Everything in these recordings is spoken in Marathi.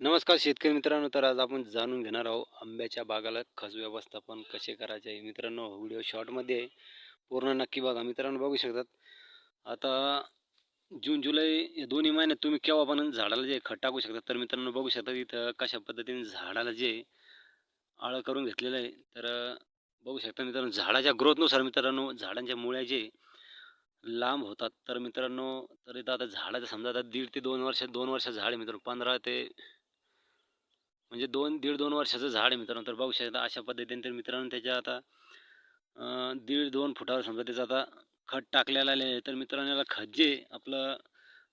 नमस्कार शेतकरी मित्रांनो तर आज आपण जाणून घेणार आहोत आंब्याच्या बागाला खत व्यवस्थापन कसे करायचे. आहे मित्रांनो व्हिडिओ शॉर्टमध्ये पूर्ण नक्की बघा. मित्रांनो बघू शकतात. आता जून जुलै या दोन्ही महिन्यात तुम्ही केव्हा पण झाडाला जे खत टाकू शकता तर मित्रांनो बघू शकता इथं कशा पद्धतीने झाडाला जे आळं करून घेतलेलं आहे. तर बघू शकता मित्रांनो झाडाच्या ग्रोथनुसार मित्रांनो झाडांच्या मुळ्या जे लांब होतात तर मित्रांनो तर इथं आता झाडाचं समजा आता दीड ते दोन वर्ष दोन वर्ष झाड मित्रांनो पंधरा ते म्हणजे दोन दीड दोन वर्षाचं झाड आहे मित्रांनो. तर बघू शकता अशा पद्धतीने तर मित्रांनो त्याच्या आता दीड दोन फुटावर समजा त्याचं आता खत टाकलेलं आहे. तर मित्रांनो याला खत जे आपलं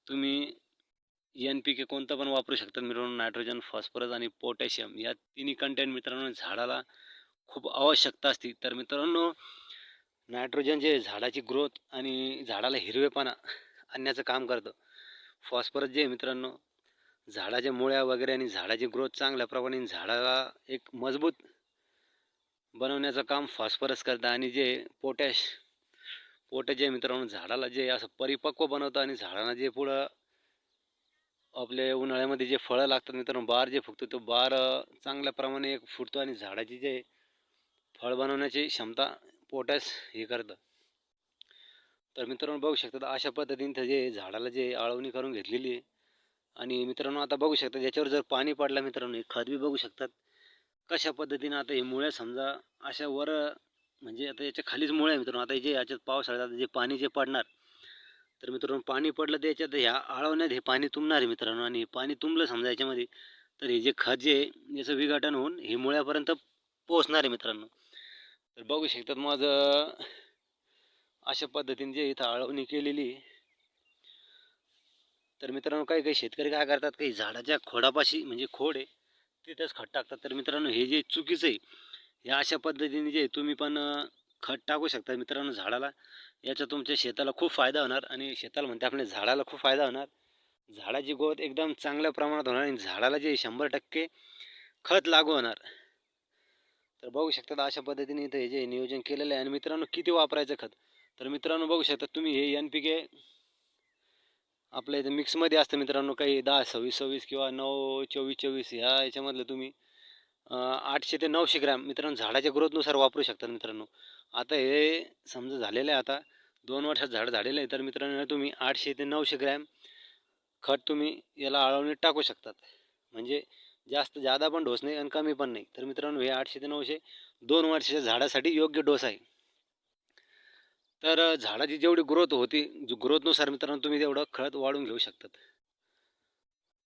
तुम्ही एन पी के कोणतं पण वापरू शकतात मित्रांनो नायट्रोजन फॉस्फरस आणि पोटॅशियम या तिन्ही कंटेंट मित्रांनो झाडाला खूप आवश्यकता असते. तर मित्रांनो नायट्रोजन जे झाडाची ग्रोथ आणि झाडाला हिरवेपणा आणण्याचं काम करतं. फॉस्फरस जे मित्रांनो झाडाच्या मुळ्या वगैरे आणि झाडाची ग्रोथ चांगल्या प्रमाणे झाडाला एक मजबूत बनवण्याचं काम फॉस्फरस करतं आणि जे पोटॅश पोटॅश जे मित्रांनो झाडाला जे असं परिपक्व बनवतं आणि झाडाला जे पुढं आपले उन्हाळ्यामध्ये जे फळं लागतात मित्रांनो बार जे फुगतो तो बार चांगल्या प्रमाणे एक फुटतो आणि झाडाची जे फळ बनवण्याची क्षमता पोटॅश हे करतं. तर मित्रांनो बघू शकतात अशा पद्धतीने जे झाडाला जे आळवणी करून घेतलेली आहे आणि मित्रांनो आता बघू शकता याच्यावर जर पाणी पडलं मित्रांनो हे खत बी बघू शकतात. कशा पद्धतीनं आता हे मुळे समजा अशा वर म्हणजे आता याच्या खालीच मुळे आहे मित्रांनो. आता जे याच्यात पावसाळ्यात आता जे पाणी जे पडणार तर मित्रांनो पाणी पडलं तर याच्यात ह्या आळवण्यात हे पाणी तुंबणार आहे मित्रांनो. आणि हे पाणी तुंबलं समजा याच्यामध्ये तर हे जे खत जे आहे याचं विघटन होऊन हे मुळ्यापर्यंत पोहोचणार आहे मित्रांनो. तर बघू शकतात माझं अशा पद्धतीने जे इथं आळवणी केलेली आहे. तर मित्रांनो काही काही शेतकरी काय करतात काही झाडाच्या खोडापाशी म्हणजे खोड आहे तिथंच खत टाकतात. तर मित्रांनो हे जे चुकीचं आहे या अशा पद्धतीने जे तुम्ही पण खत टाकू शकता मित्रांनो झाडाला. याचा तुमच्या शेताला खूप फायदा होणार आणि शेताला म्हणते आपल्या झाडाला खूप फायदा होणार. झाडाची ग्रोथ एकदम चांगल्या प्रमाणात होणार आणि झाडाला जे शंभर टक्के खत लागू होणार. तर बघू शकतात अशा पद्धतीने इथं हे जे नियोजन केलेलं आहे. आणि मित्रांनो किती वापरायचं खत? तर मित्रांनो बघू शकता तुम्ही हे एन पी के आपल्या इथं मिक्समध्ये असतं मित्रांनो काही दहा सव्वीस सव्वीस किंवा नऊ चोवीस चोवीस ह्या याच्यामधलं तुम्ही आठशे ते नऊशे ग्रॅम मित्रांनो झाडाच्या ग्रोथनुसार वापरू शकता मित्रांनो. आता हे समजा झालेलं आहे आता दोन वर्षात झाड झालेलं आहे तर मित्रांनो तुम्ही आठशे ते नऊशे ग्रॅम खत तुम्ही याला आळवणीत टाकू शकतात. म्हणजे जास्त जादा पण डोस नाही आणि कमी पण नाही. तर मित्रांनो हे आठशे ते नऊशे दोन वर्षाच्या झाडासाठी योग्य डोस आहे. तर झाडाची जेवढी ग्रोथ होती ग्रोथनुसार मित्रांनो तुम्ही तेवढं खत वाढून घेऊ शकतात.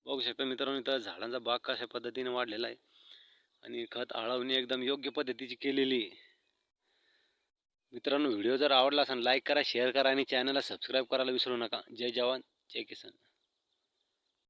बघू शकता मित्रांनो इथं झाडांचा बाग कशा पद्धतीने वाढलेला आहे. आणि खत आळवणी एकदम योग्य पद्धतीची केलेली आहे. मित्रांनो व्हिडिओ जर आवडला असेल लाईक करा शेअर करा आणि चॅनलला सबस्क्राईब करायला विसरू नका. जय जवान जय किसान.